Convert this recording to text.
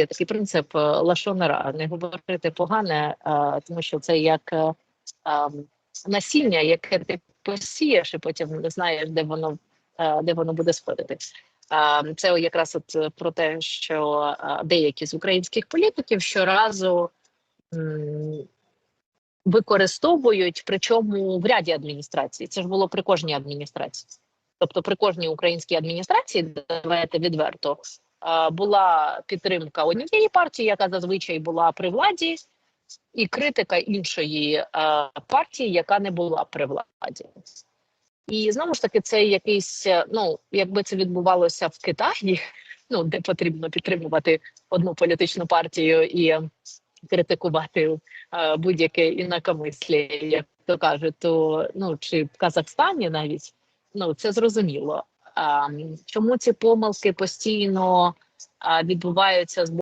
такий принцип е, лашонера, не говорити погане, е, тому що це як е, ем, насіння, яке ти посієш, і потім не знаєш, де воно де воно буде сходити. Е, Це якраз от про те, що деякі з українських політиків щоразу використовують, причому в ряді адміністрацій. Це ж було при кожній адміністрації. Тобто при кожній українській адміністрації, давайте відверто, була підтримка однієї партії, яка зазвичай була при владі, і критика іншої партії, яка не була при владі. І знову ж таки, це якийсь, е, ну, якби це відбувалося в Китаї, ну де потрібно підтримувати одну політичну партію і критикувати е, будь-яке інакомислі, як то кажуть, то ну чи в Казахстані навіть ну це зрозуміло. А, чому ці помилки постійно відбуваються з